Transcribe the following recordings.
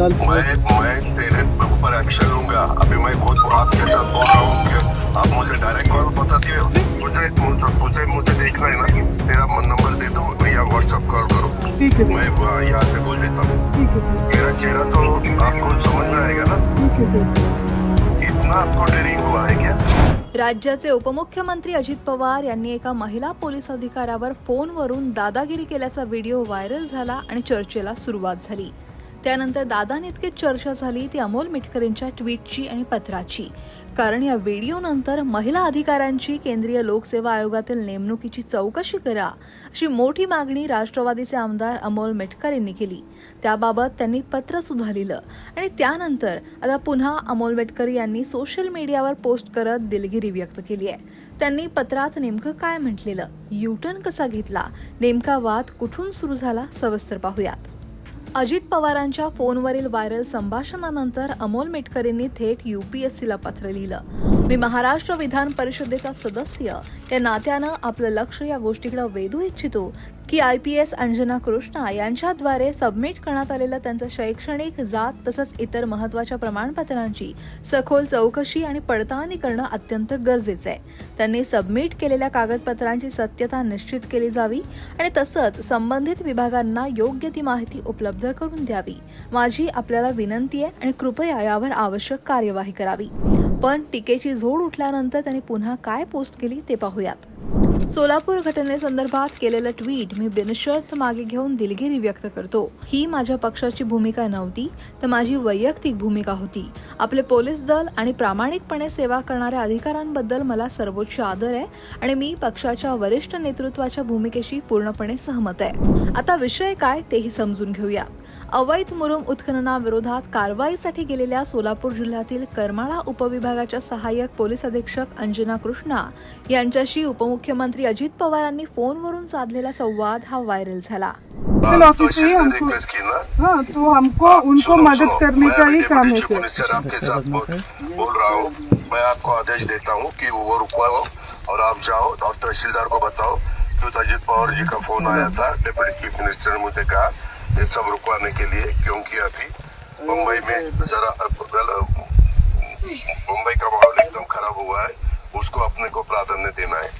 चल मैं मैं तेरे ऊपर एक्शन लूंगा अभी मैं खुद आपके साथ बोल रहा हूँ कि आप मुझे डायरेक्ट कॉल बता दिए मुझे मुझे मुझे मुझे देखना है ना तेरा नंबर दे दो या व्हाट्सएप कॉल करो ठीक है मैं वहाँ यहाँ से बोल देता हूँ ठीक है सर मेरा चेहरा तो आपको समझ में आएगा ना ठीक है सर इतना आपको डेरिंग हुआ है क्या राज्याचे उपमुख्यमंत्री अजित पवार यांनी एका महिला पोलीस अधिकाऱ्यावर फोनवरून दादागिरी केल्याचा व्हिडिओ व्हायरल झाला आणि चर्चेला सुरुवात झाली. त्यानंतर दादांइतकीच चर्चा झाली ती अमोल मिटकरींच्या ट्विटची आणि पत्राची. कारण या व्हिडिओनंतर महिला अधिकाऱ्यांची केंद्रीय लोकसेवा आयोगातील नेमणुकीची चौकशी करा अशी मोठी मागणी राष्ट्रवादीचे आमदार अमोल मेटकर यांनी केली. त्याबाबत त्यांनी पत्र सुद्धा लिहिलं आणि त्यानंतर आता पुन्हा अमोल मेटकर यांनी सोशल मीडियावर पोस्ट करत दिलगिरी व्यक्त केली आहे. त्यांनी पत्रात नेमकं काय म्हटलेलं युटर्न कसा घेतला नेमका वाद कुठून सुरू झाला सविस्तर पाहूयात. अजित पवारांच्या फोनवरील व्हायरल संभाषणानंतर अमोल मेटकरींनी थेट यू पी एस सीला पत्र लिहिलं. मी महाराष्ट्र विधान परिषदेचा सदस्य. या नात्यानं आपलं लक्ष या गोष्टीकडे वेधू इच्छितो की I P S Anjana Krishna यांच्याद्वारे सबमिट करण्यात आलेलं त्यांचं शैक्षणिक जात तसंच इतर महत्त्वाच्या प्रमाणपत्रांची सखोल चौकशी आणि पडताळणी करणं अत्यंत गरजेचं आहे त्यांनी सबमिट केलेल्या कागदपत्रांची सत्यता निश्चित केली जावी आणि तसंच संबंधित विभागांना योग्य ती माहिती उपलब्ध करून द्यावी. माझी आपल्याला विनंती आहे आणि कृपया यावर आवश्यक कार्यवाही करावी. पण टीकेची झोड उठल्यानंतर त्यांनी पुन्हा काय पोस्ट केली ते पाहूयात. सोलापूर घटनेसंदर्भात केलेलं ट्विट मी बिनशर्त मागे घेऊन दिलगिरी व्यक्त करतो. ही माझ्या पक्षाची भूमिका नव्हती तर माझी वैयक्तिक भूमिका होती. आपले पोलीस दल आणि प्रामाणिकपणे सेवा करणाऱ्या अधिकाऱ्यांबद्दल मला सर्वोच्च आदर आहे आणि मी पक्षाच्या वरिष्ठ नेतृत्वाच्या भूमिकेशी पूर्णपणे सहमत आहे. आता विषय काय तेही समजून घेऊया. अवैध मुरुम उत्खननाविरोधात कारवाईसाठी गेलेल्या सोलापूर जिल्ह्यातील करमाळा उपविभागाच्या सहाय्यक पोलीस अधीक्षक अंजना कृष्णा यांच्याशी उपमुख्यमंत्री अजित पवारांनी फोनवरून साधलेला संवाद हा व्हायरल झाला. ही हमको- हाँ तो हमको उनको मदद करने मैं का ही काम है सर आपके साथ बोल, बोल रहा हूँ। मैं आपको आदेश देता हूँ कि वो रुकवाओ और आप जाओ और तहसीलदार को बताओ तो अजित पवार जी का फ़ोन आया था। डिप्टी चीफ मिनिस्टर ने मुझे कहा ये सब रुकवाने के लिए क्योंकि अभी मुंबई में जरा गल- मुंबई का माहौल एकदम खराब हुआ है। उसको अपने को प्राधान्य देना है।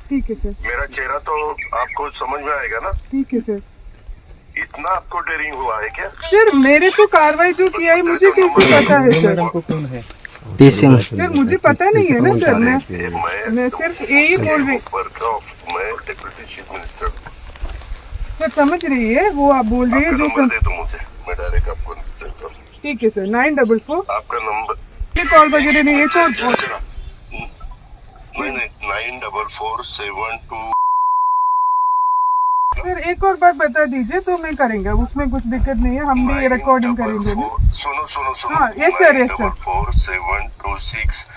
ठीक है सर मेरा चेहरा तो आपको समझ में आएगा ना? ठीक है सर इतना आपको डेरिंग हुआ है क्या? सर मेरे को कार्रवाई जो किया है मुझे कैसे पता है सर कौन डीसीएम सर मुझे पता नहीं है ना सर मैं मैं मैं सिर्फ़ यही बोल रही मैं डिप्टी चीफ मिनिस्टर सर समझ रही है वो आप बोल रही है जो सर दे दो मुझे मैं डायरेक्ट आपको ठीक है सर नाइन डबल फोर आपका नंबर ये कॉल वगैरह नहीं है तो नहीं nine double four seven two sir एक और बार बता दीजिए तो मैं करेंगे। उसमें कुछ दिक्कत नहीं है हम भी रिकॉर्डिंग करेंगे ना। सुनो सुनो सुनो। हाँ, yes, sir, yes, sir. Four seven two six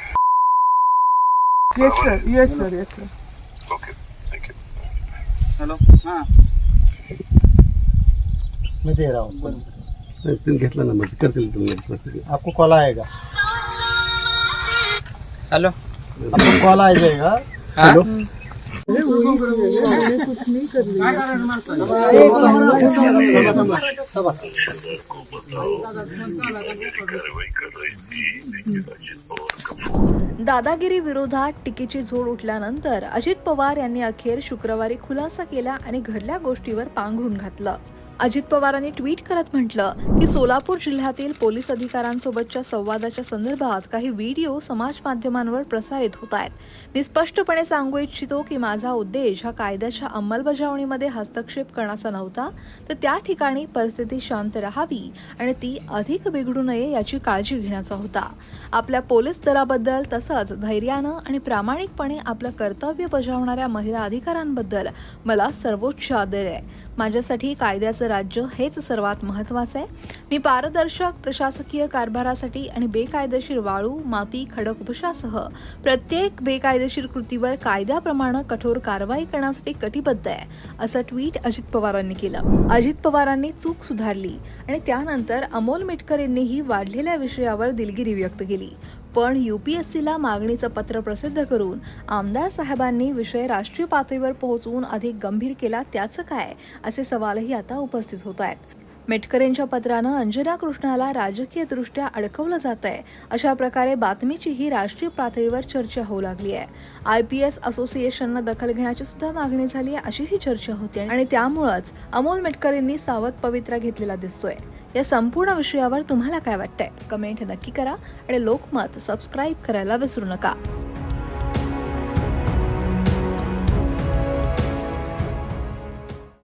yes sir yes sir yes sir okay thank you hello हाँ। मैं दे रहा हूँ। तुम्ही घेतला नंबर करतील तुम्ही आपको कॉल आएगा। हेलो कॉल आ जाएगा हेलो दादागिरी विरोधात टीकेची झोड उठल्यानंतर अजित पवार यांनी अखेर शुक्रवारी खुलासा केला आणि घडल्या गोष्टीवर पांघरून घातलं. अजित पवारांनी ट्विट करत म्हटलं की सोलापूर जिल्ह्यातील पोलीस अधिकाऱ्यांसोबतच्या संवादाच्या संदर्भात काही व्हिडिओ समाज माध्यमांवर प्रसारित होत आहेत. मी स्पष्टपणे सांगू इच्छितो की माझा उद्देश हा कायद्याच्या अंमलबजावणीमध्ये हस्तक्षेप करण्याचा नव्हता तर त्या ठिकाणी परिस्थिती शांत राहावी आणि ती अधिक बिघडू नये याची काळजी घेण्याचा होता. आपल्या पोलीस दलाबद्दल तसंच धैर्यानं आणि प्रामाणिकपणे आपलं कर्तव्य बजावणाऱ्या महिला अधिकाऱ्यांबद्दल मला सर्वोच्च आदर आहे. माझ्यासाठी कायद्याचं माझं राज्य हेच सर्वात महत्त्वाचं आहे. मी पारदर्शक प्रशासकीय कारभारासाठी आणि बेकायदेशीर वाळू माती खडक उपशासह प्रत्येक बेकायदेशीर कृतीवर कायद्याप्रमाणे कठोर कारवाई करण्यासाठी कटिबद्ध आहे असं ट्विट अजित पवारांनी केलं. अजित पवारांनी चूक सुधारली आणि त्यानंतर अमोल मिटकर यांनीही वाढलेल्या विषयावर दिलगिरी व्यक्त केली. पण यू पी एस सीला मागणीचं पत्र प्रसिद्ध करून आमदार साहेबांनी विषय राष्ट्रीय पातळीवर पोहोचवून अधिक गंभीर केला त्याचं काय? असे सवालही आता उपस्थित होत आहेत. मेटकरेंच्या पत्रानं अंजना कृष्णाला राजकीयदृष्ट्या अडकवलं जात आहे अशा प्रकारे बातमीचीही राष्ट्रीय पातळीवर चर्चा होऊ लागली आहे. आय पी एस असोसिएशननं दखल घेण्याची सुद्धा मागणी झाली आहे अशीही चर्चा होती. आणि त्यामुळंच अमोल मेटकरेंनी सावध पवित्रा घेतलेला दिसतोय. या संपूर्ण विषयावर तुम्हाला काय वाटतंय? कमेंट नक्की करा आणि लोकमत सबस्क्राईब करायला विसरू नका.